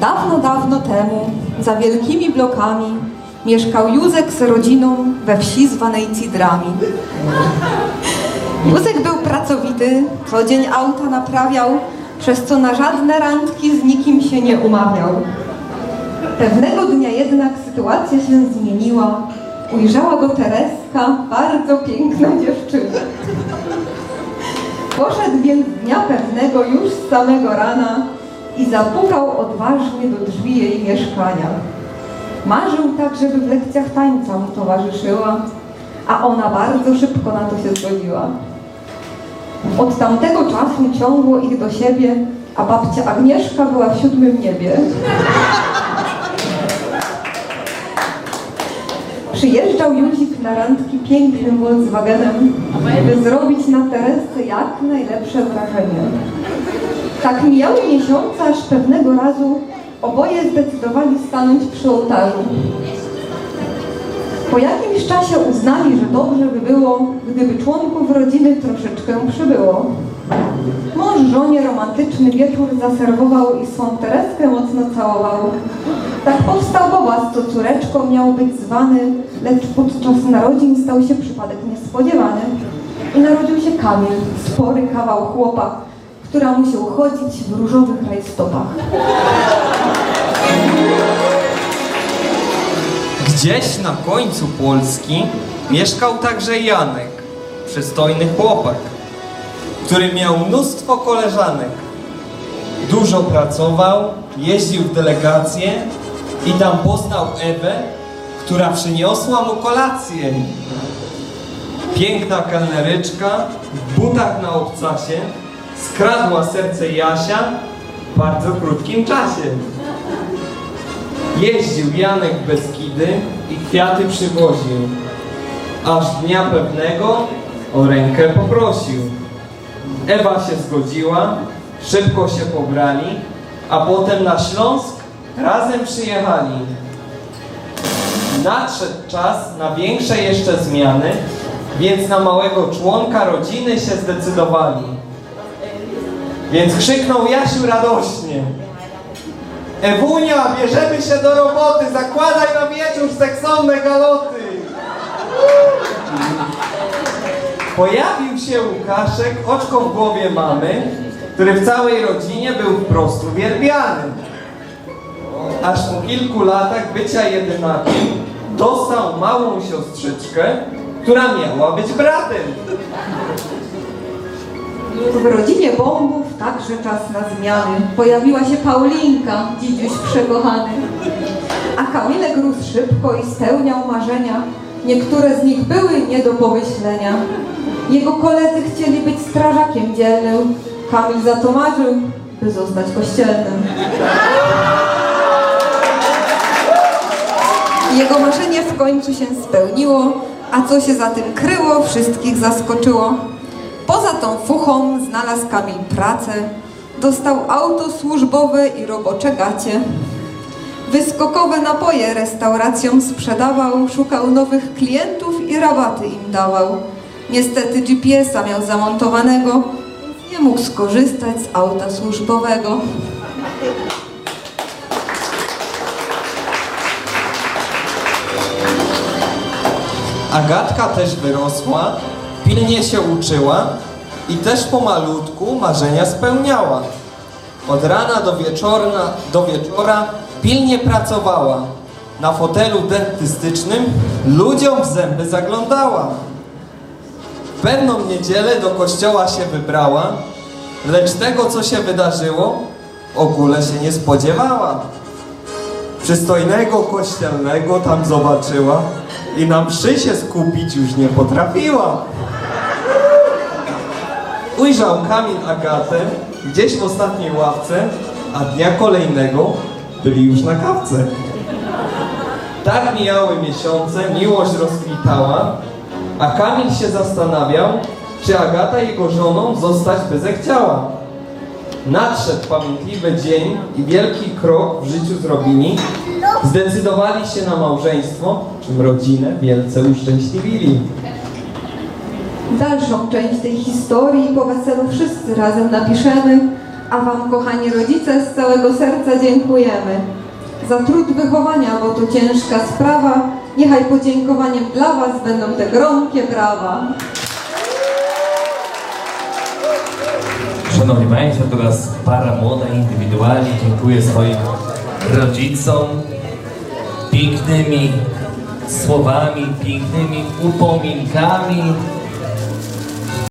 Dawno, dawno temu, za wielkimi blokami, mieszkał Józek z rodziną we wsi zwanej Cidrami. Józek był pracowity, co dzień auta naprawiał, przez co na żadne randki z nikim się nie umawiał. Pewnego dnia jednak sytuacja się zmieniła. Ujrzała go Tereska, bardzo piękna dziewczyna. Poszedł więc dnia pewnego już z samego rana i zapukał odważnie do drzwi jej mieszkania. Marzył tak, żeby w lekcjach tańca mu towarzyszyła, a ona bardzo szybko na to się zgodziła. Od tamtego czasu ciągło ich do siebie, a babcia Agnieszka była w siódmym niebie. Przyjeżdżał Józik na randki pięknym Volkswagenem, by zrobić na Teresce jak najlepsze wrażenie. Tak mijały miesiące, aż pewnego razu oboje zdecydowali stanąć przy ołtarzu. Po jakimś czasie uznali, że dobrze by było, gdyby członków rodziny troszeczkę przybyło. Mąż żonie romantyczny wieczór zaserwował i swą Tereskę mocno całował. Tak powstał Bobas, co córeczką miał być zwany, lecz podczas narodzin stał się przypadek niespodziewany. I narodził się Kamil, spory kawał chłopa, która musiał chodzić w różowych rajstopach. Gdzieś na końcu Polski mieszkał także Janek, przystojny chłopak, który miał mnóstwo koleżanek. Dużo pracował, jeździł w delegacje i tam poznał Ewę, która przyniosła mu kolację. Piękna kelneryczka w butach na obcasie skradła serce Jasia w bardzo krótkim czasie. Jeździł Janek w Beskidy i kwiaty przywoził, aż dnia pewnego o rękę poprosił. Ewa się zgodziła, szybko się pobrali, a potem na Śląsk razem przyjechali. Nadszedł czas na większe jeszcze zmiany, więc na małego członka rodziny się zdecydowali. Więc krzyknął Jasiu radośnie. Ewunia, bierzemy się do roboty, zakładaj na wieczór seksowne galoty. Pojawił się Łukaszek, oczko w głowie mamy, który w całej rodzinie był wprost uwielbiany. Aż po kilku latach bycia jedynakiem dostał małą siostrzyczkę, która miała być bratem. W rodzinie bombów także czas na zmiany. Pojawiła się Paulinka, dzidziuś przekochany. A Kamilek rósł szybko i spełniał marzenia. Niektóre z nich były nie do pomyślenia. Jego koledzy chcieli być strażakiem dzielnym. Kamil za to marzył, by zostać kościelnym. Jego marzenie w końcu się spełniło, a co się za tym kryło, wszystkich zaskoczyło. Poza tą fuchą znalazł Kamil pracę, dostał auto służbowe i robocze gacie. Wyskokowe napoje restauracjom sprzedawał, szukał nowych klientów i rabaty im dawał. Niestety GPS-a miał zamontowanego, więc nie mógł skorzystać z auta służbowego. Agatka też wyrosła, pilnie się uczyła i też pomalutku marzenia spełniała. Od rana do, wieczorna, do wieczora pilnie pracowała. Na fotelu dentystycznym ludziom w zęby zaglądała. W pewną niedzielę do kościoła się wybrała, lecz tego, co się wydarzyło, w ogóle się nie spodziewała. Przystojnego kościelnego tam zobaczyła i na mszy się skupić już nie potrafiła. Ujrzał Kamil Agatę gdzieś w ostatniej ławce, a dnia kolejnego byli już na kawce. Tak mijały miesiące, miłość rozkwitała, a Kamil się zastanawiał, czy Agata jego żoną zostać by zechciała. Nadszedł pamiętliwy dzień i wielki krok w życiu zrobili. Zdecydowali się na małżeństwo, czym rodzinę wielce uszczęśliwili. Dalszą część tej historii po weselu wszyscy razem napiszemy, A Wam, kochani rodzice, z całego serca dziękujemy. Za trud wychowania, bo to ciężka sprawa. Niechaj podziękowaniem dla Was będą te gromkie brawa. Szanowni Państwo, teraz para młoda indywidualnie dziękuję swoim rodzicom pięknymi słowami, pięknymi upominkami